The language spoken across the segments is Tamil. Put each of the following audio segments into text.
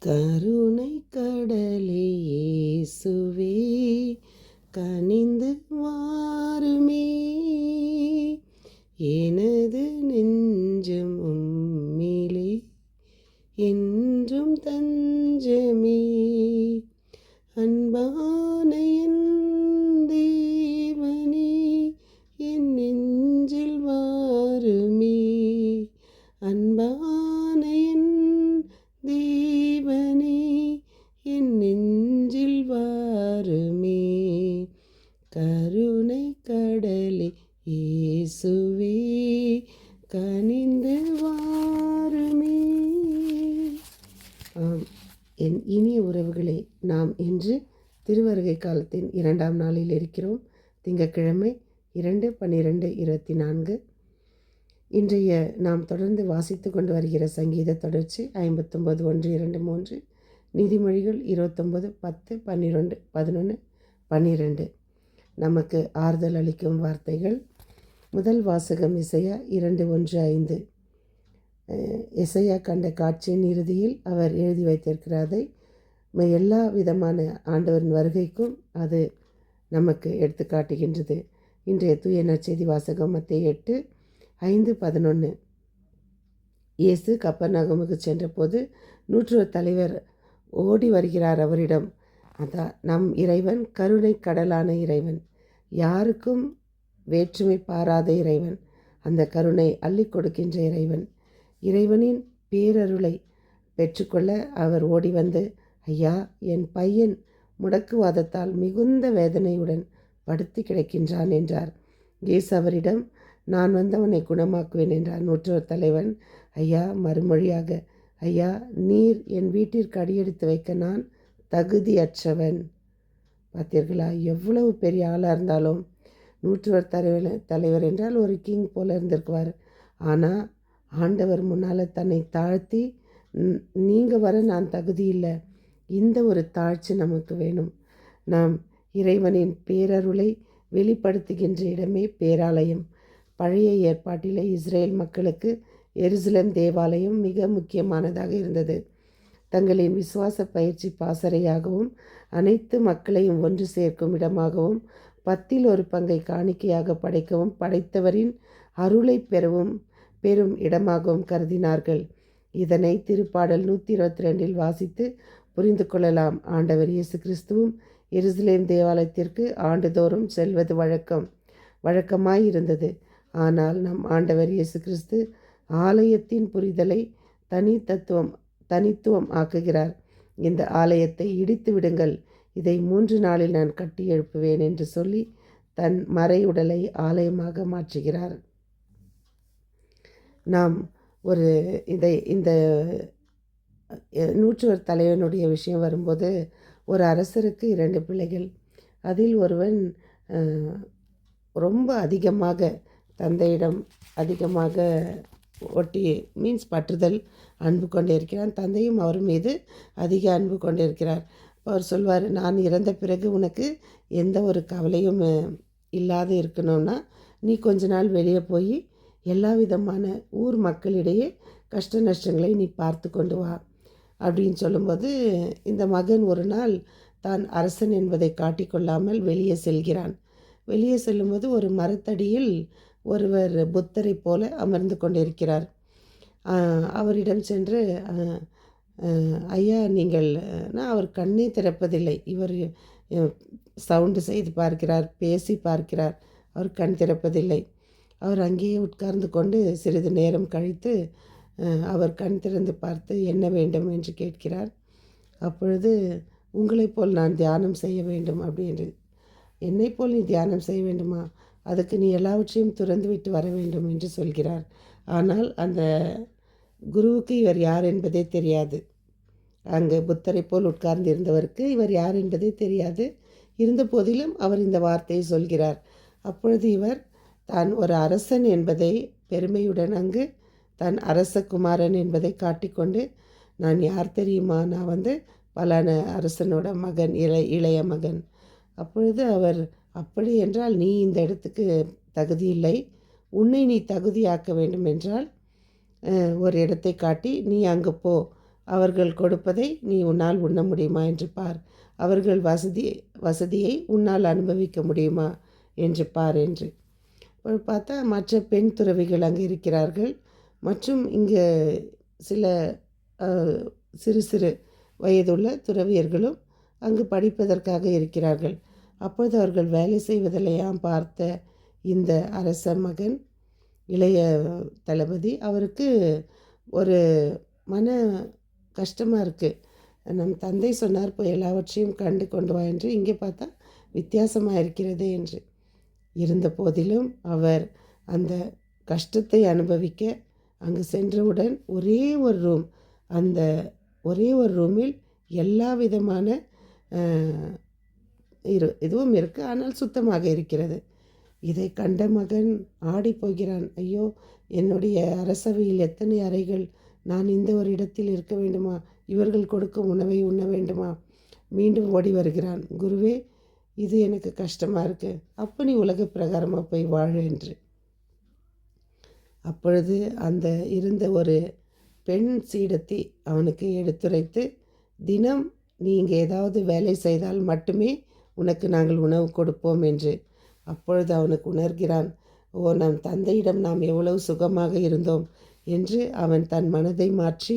கருணை கடலே இயேசுவே கனிந்து வாருமே. எனது நெஞ்சம் உம்மிலே என்றும் தஞ்சமே. அன்பான என் தேவனே என் நெஞ்சில் வாருமே. அன்பான கடலே இயேசுவே கனிந்து வாருமே ஆம் என் இனிய உறவுகளே நாம் இன்று திருவருகை காலத்தின் இரண்டாம் நாளில் இருக்கிறோம். திங்கட்கிழமை இரண்டு பன்னிரெண்டு இருபத்தி நான்கு. இன்றைய நாம் தொடர்ந்து வாசித்து கொண்டு வருகிற சங்கீத தொடர்ச்சி ஐம்பத்தொம்பது ஒன்று இரண்டு மூன்று. நீதிமொழிகள் இருபத்தொம்பது பத்து பன்னிரெண்டு பதினொன்று பன்னிரெண்டு. நமக்கு ஆறுதல் அளிக்கும் வார்த்தைகள். முதல் வாசகம் இசையா இரண்டு ஒன்று ஐந்து. இசையா கண்ட காட்சியின் இறுதியில் அவர் எழுதி வைத்திருக்கிறதை எல்லா விதமான ஆண்டவரின் வருகைக்கும் அது நமக்கு எடுத்து காட்டுகின்றது. இன்றைய தூய நற்செய்தி வாசகம் மத்திய எட்டு ஐந்து பதினொன்று இயேசு கப்பர்நகமுக்கு சென்றபோது நூற்றுவர் தலைவர் ஓடி வருகிறார் அவரிடம். அதான் நம் இறைவன் கருணை கடலான இறைவன். யாருக்கும் வேற்றுமை பாராத இறைவன். அந்த கருணை அள்ளி கொடுக்கின்ற இறைவன். இறைவனின் பேரருளை பெற்றுக்கொள்ள அவர் ஓடி வந்து ஐயா என் பையன் முடக்குவாதத்தால் மிகுந்த வேதனையுடன் படுத்து கிடக்கின்றான் என்றார். இயேசு அவரிடம் நான் வந்தவனை குணமாக்குவேன் என்றார். நூற்றோர் தலைவன் ஐயா மறுமொழியாக ஐயா நீர் என் வீட்டிற்கு அடியெடுத்து வைக்க நான் தகுதியற்றவன். பார்த்தீர்களா? எவ்வளவு பெரிய ஆளாக இருந்தாலும் நூற்றுவர் தலைவர் தலைவர் என்றால் ஒரு கிங் போல இருந்திருக்குவார். ஆனால் ஆண்டவர் முன்னால் தன்னை தாழ்த்தி நீங்கள் வர நான் தகுதி இல்லை. இந்த ஒரு தாழ்ச்சி நமக்கு வேணும். நாம் இறைவனின் பேரருளை வெளிப்படுத்துகின்ற இடமே பேராலயம். பழைய ஏற்பாட்டிலே இஸ்ரேல் மக்களுக்கு எருசலேம் தேவாலயம் மிக முக்கியமானதாக இருந்தது. தங்களின் விசுவாச பயிற்சி பாசறையாகவும் அனைத்து மக்களையும் ஒன்று சேர்க்கும் இடமாகவும் பத்தில் ஒரு பங்கை காணிக்கையாக படைக்கவும் படைத்தவரின் அருளை பெறவும் பெறும் இடமாகவும் கருதினார்கள். இதனை திருப்பாடல் நூற்றி இருபத்தி ரெண்டில் வாசித்து புரிந்து கொள்ளலாம். ஆண்டவர் இயேசு கிறிஸ்துவும் எருசலேம் தேவாலயத்திற்கு ஆண்டுதோறும் செல்வது வழக்கம். வழக்கமாய் இருந்தது ஆனால் நம் ஆண்டவர் இயேசு கிறிஸ்து ஆலயத்தின் புரிதலை தனி தத்துவம் தனித்துவம் ஆக்குகிறார். இந்த ஆலயத்தை இடித்து விடுங்கள். இதை மூன்று நாளில் நான் கட்டி எழுப்புவேன் என்று சொல்லி தன் மறையுடலை ஆலயமாக மாற்றுகிறார். நாம் ஒரு இதை இந்த நூற்றுவர் தலைவனுடைய விஷயம் வரும்போது ஒரு அரசருக்கு இரண்டு பிள்ளைகள். அதில் ஒருவன் ரொம்ப அதிகமாக தந்தையிடம் அதிகமாக ஒட்டி மீன்ஸ் பற்றுதல் அன்பு கொண்டே இருக்கிறான் தந்தையும் அவர் மீது அதிக அன்பு கொண்டிருக்கிறார். அவர் சொல்வார் நான் இறந்த பிறகு உனக்கு எந்த ஒரு கவலையும் இல்லாது இருக்கணும்னா நீ கொஞ்ச நாள் வெளியே போய் எல்லா விதமான ஊர் மக்களிடையே கஷ்ட நஷ்டங்களை நீ பார்த்து கொண்டு வா. அப்படின்னு சொல்லும்போது இந்த மகன் ஒரு நாள் தான் அரசன் என்பதை காட்டிக்கொள்ளாமல் வெளியே செல்கிறான். வெளியே செல்லும்போது ஒரு மரத்தடியில் ஒருவர் புத்தரை போல அமர்ந்து கொண்டிருக்கிறார். அவரிடம் சென்று ஐயா நீங்கள் அவர் கண்ணே திறப்பதில்லை. இவர் சவுண்டு செய்து பார்க்கிறார் பேசி பார்க்கிறார். அவர் கண் திறப்பதில்லை. அவர் அங்கேயே உட்கார்ந்து கொண்டு சிறிது நேரம் கழித்து அவர் கண் திறந்து பார்த்து என்ன வேண்டும்? என்று கேட்கிறார். அப்பொழுது உங்களைப் போல் நான் தியானம் செய்ய வேண்டும் அப்படின்னு என்னைப் போல் நீ தியானம் செய்ய வேண்டுமா? அதுக்கு நீ எல்லாவற்றையும் துறந்து விட்டு வர வேண்டும் என்று சொல்கிறார். ஆனால் அந்த குருவுக்கு இவர் யார் என்பதே தெரியாது. அங்கு புத்தரை போல் உட்கார்ந்து இருந்தவருக்கு இவர் யார் என்பதே தெரியாது. இருந்த போதிலும் அவர் இந்த வார்த்தையை சொல்கிறார். அப்பொழுது இவர் தான் ஒரு அரசன் என்பதை பெருமையுடன் அங்கு தன் அரச குமாரன் என்பதை காட்டிக்கொண்டு நான் யார் தெரியுமா? நான் வந்து பலான அரசனோட மகன் இளைய இளைய மகன். அப்பொழுது அவர் அப்படி என்றால் நீ இந்த இடத்துக்கு தகுதி இல்லை. உன்னை நீ தகுதியாக்க வேண்டும் என்றால் ஒரு இடத்தை காட்டி நீ அங்கே போ. அவர்கள் கொடுப்பதை நீ உன்னால் உண்ண முடியுமா என்று பார். அவர்கள் வசதி வசதியை உன்னால் அனுபவிக்க முடியுமா என்று பார் என்று. பார்த்தா மற்ற பெண் துறவிகள் அங்கே இருக்கிறார்கள். மற்றும் இங்கே சில சிறு சிறு வயதுள்ள துறவியர்களும் அங்கு படிப்பதற்காக இருக்கிறார்கள். அப்பொழுது அவர்கள் வேலை செய்வதிலையாம் பார்த்த இந்த அரச மகன் இளைய தளபதி அவருக்கு ஒரு மன கஷ்டமாக இருக்குது நம் தந்தை சொன்னார் போய் எல்லாவற்றையும் கண்டு கொண்டு வா என்று. இங்கே பார்த்தா வித்தியாசமாக இருக்கிறது என்று. இருந்த போதிலும் அவர் அந்த கஷ்டத்தை அனுபவிக்க அங்கு சென்றவுடன் ஒரே ஒரு ரூம் அந்த ஒரே ஒரு ரூமில் எல்லா விதமான இரு இதுவும் இருக்குது ஆனால் சுத்தமாக இருக்கிறது. இதை கண்ட மகன் ஆடி போகிறான். ஐயோ என்னுடைய அரசவையில் எத்தனை அறைகள்? நான் இந்த ஒரு இடத்தில் இருக்க வேண்டுமா? இவர்கள் கொடுக்கும் உணவை உண்ண வேண்டுமா? மீண்டும் ஓடி வருகிறான். குருவே இது எனக்கு கஷ்டமாக இருக்குது அப்போ நீ உலக பிரகாரமாக போய் வாழு என்று. அப்பொழுது அந்த இருந்த ஒரு பெண் சீடத்தை அவனுக்கு எடுத்துரைத்து தினம் நீ இங்கே ஏதாவது வேலை செய்தால் மட்டுமே உனக்கு நாங்கள் உணவு கொடுப்போம் என்று. அப்பொழுது அவனுக்கு உணர்கிறான் ஓ நம் தந்தையிடம் நாம் எவ்வளவு சுகமாக இருந்தோம் என்று அவன் தன் மனதை மாற்றி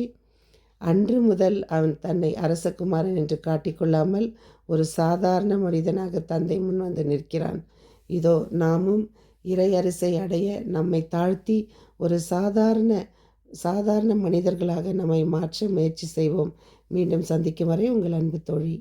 அன்று முதல் அவன் தன்னை அரசகுமாரன் என்று காட்டிக்கொள்ளாமல் ஒரு சாதாரண மனிதனாக தந்தை முன் வந்து நிற்கிறான். இதோ நாமும் இறையரசை அடைய நம்மை தாழ்த்தி ஒரு சாதாரண சாதாரண மனிதர்களாக நம்மை மாற்ற முயற்சி செய்வோம். மீண்டும் சந்திக்கும் வரை உங்கள் அன்பு தோழி.